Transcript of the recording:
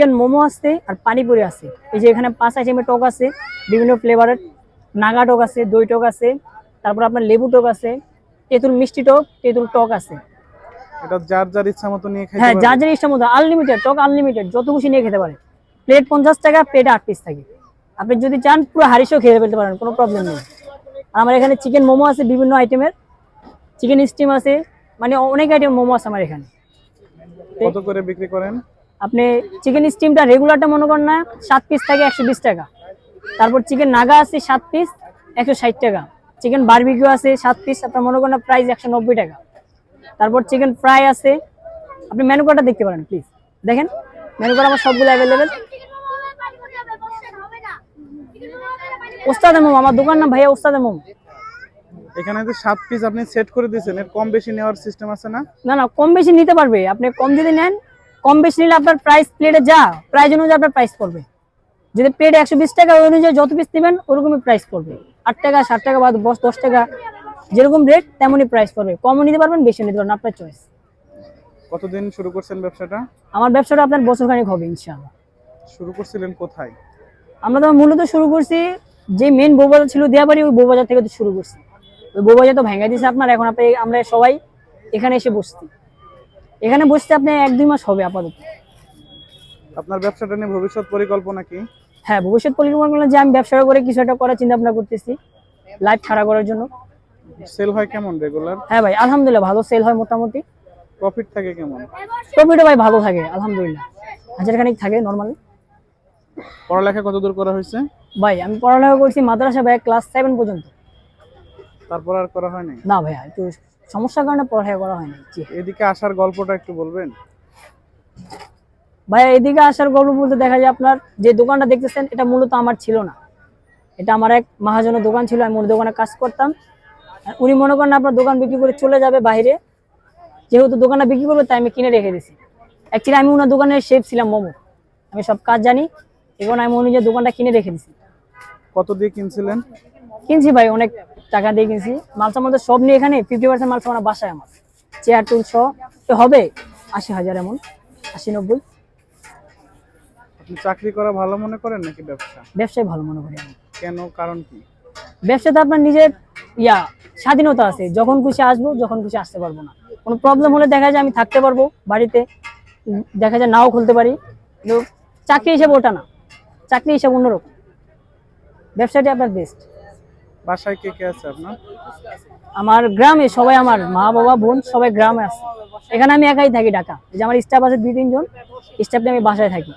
Chicken momo আছে আর পানিপুরি আছে। এই যে এখানে পাঁচ আইটেমের টক আছে বিভিন্ন ফ্লেভারের নাগা টক আছে দই টক আছে তারপর আপনার লেবু টক আছে তেঁতুল মিষ্টি টক তেঁতুল টক আছে। এটা যার যার ইচ্ছা মতো নিয়ে খেতে হ্যাঁ যার যার ইচ্ছা মতো আনলিমিটেড টক আনলিমিটেড যত খুশি নিয়ে খেতে পারে। প্লেট পঞ্চাশ টাকা প্লেটে আট পিস থাকে। আপনি যদি চান পুরো হারিসেও খেয়ে ফেলতে পারেন কোনো প্রবলেম নেই। আর আমার এখানে চিকেন মোমো আছে বিভিন্ন আইটেমের। চিকেন স্টিম আছে মানে অনেক আইটেম মোমো আছে আমার এখানে। কত করে বিক্রি করেন? আপনি চিকেন স্টিমটা রেগুলারটা মনে করেন না সাত পিস থাকে একশো বিশ টাকা। তারপর চিকেন নাগা আছে সাত পিস একশো ষাট টাকা। চিকেন বারবিকিউ আছে সাত পিস আপনার মনে করেন প্রাইস একশো নব্বই টাকা। তারপর চিকেন ফ্রাই আছে। আপনি মেনু কার্ডটা দেখতে পারেন প্লিজ দেখেন মেনু কার্ড আমার সবগুলো অ্যাভেলেবেল ওস্তাদে মোমো আমার দোকান না ভাইয়া ওস্তাদে মোমো। এখানে যে সাত পিস আপনি সেট করে দিয়েছেন এর কম বেশি নেওয়ার সিস্টেম আছে না? না না কম বেশি নিতে পারবে। আপনি কম যদি নেন কম বেশি নিলে আপনার প্রাইস প্লেটে যা প্রাইস অনুযায়ী আপনার প্রাইস পড়বে। যদি প্লেট একশো বিশ টাকা ওই অনুযায়ী যত পিস নেবেন ওরকমই প্রাইস পড়বে। আট টাকা ষাট টাকা বা দশ দশ টাকা যেরকম রেট তেমনই প্রাইস পড়বে। কমও নিতে পারবেন বেশি নিতে পারবেন আপনার চয়েস কতদিন শুরু করছেন ব্যবসাটা? আমার ব্যবসাটা আপনার বছর খানিক হবে ইনশাআল্লাহ। শুরু করছিলেন কোথায়? আমরা তো মূলত শুরু করছি যে মেন বউবাজার ছিল দিয়াবাড়ি ওই বৌবাজার থেকে তো শুরু করছি। ওই বউবাজার তো ভেঙে দিয়েছে আপনার এখন আপনি আমরা সবাই এখানে এসে বসছি। এখানে বসতে আপনি এক দুই মাস হবে আপাতত। আপনার ব্যবসাটা নিয়ে ভবিষ্যৎ পরিকল্পনা কি? হ্যাঁ ভবিষ্যৎ পরিকল্পনা যে আমি ব্যবসা করে কিছু একটা করার চিন্তা ভাবনা করতেছি লাইফ ছাড়া করার জন্য। সেল হয় কেমন রেগুলার হ্যাঁ ভাই আলহামদুলিল্লাহ ভালো সেল হয় মোটামুটি। প্রফিট থাকে কেমন? প্রফিটও ভাই ভালো থাকে আলহামদুলিল্লাহ। হাজার খানিক থাকে নর্মালি পড়ালেখা কত দূর করা হয়েছে? ভাই আমি পড়ালেখা করছি মাদ্রাসা ভাই ক্লাস সেভেন পর্যন্ত। তারপর আর করা হয়নি না ভাইয়া একটু সমস্যার কারণে পড়ালেখা করা হয়নি। জি। এদিকে আসার গল্পটা একটু বলবেন? ভাইয়া এদিকে আসার গল্প বলতে দেখা যায় আপনার যে দোকানটা দেখতেছেন এটা মূলত আমার ছিল না। এটা আমার এক মহাজনের দোকান ছিল আমি ওর দোকানে কাজ করতাম। আর উনি মনে করেন আপনার দোকান বিক্রি করে চলে যাবে বাইরে। যেহেতু দোকানটা বিক্রি করবে তাই আমি কিনে রেখে দিছি অ্যাকচুয়ালি আমি ওনার দোকানের শেফ ছিলাম মোমো। আমি সব কাজ জানি এখন আমি উনি যে দোকানটা কিনে রেখে দিছি কত দিয়ে কিনছিলেন? কিনছি ভাই অনেক টাকা দিয়ে কিনছি। মালসা মধ্যে সব নিয়ে এখানে ফিফটি পার্সেন্ট মালসা আমার বাসায় আমার। চেয়ার টুল সহ। তো হবে আশি হাজার এমন আশি নব্বই। চাকরি করা ভালো মনে করেন নাকি ব্যবসা? ব্যবসায় ভালো মনে করি আমি। কেন? কারণ কি? ব্যবসাতে আপনার নিজের ইয়া স্বাধীনতা আছে। যখন খুশি আসব যখন খুশি আসতে পারব না। কোনো প্রবলেম হলে দেখা যায় আমি থাকতে পারব বাড়িতে। দেখা যায় নাও খুলতে পারি। কিন্তু চাকরি হিসেবে ওটা না। চাকরি হিসেবে অন্যরকম। ব্যবসাটি আপনার বেস্ট বাসায় কে কে আছে আপনার? আমার গ্রামে সবাই আমার মা, বাবা, বোন, সবাই গ্রামে আছে। এখানে আমি একাই থাকি ঢাকা। যে আমার স্টাফ আছে দুই, তিনজন স্টাফ আমি বাসায় থাকি।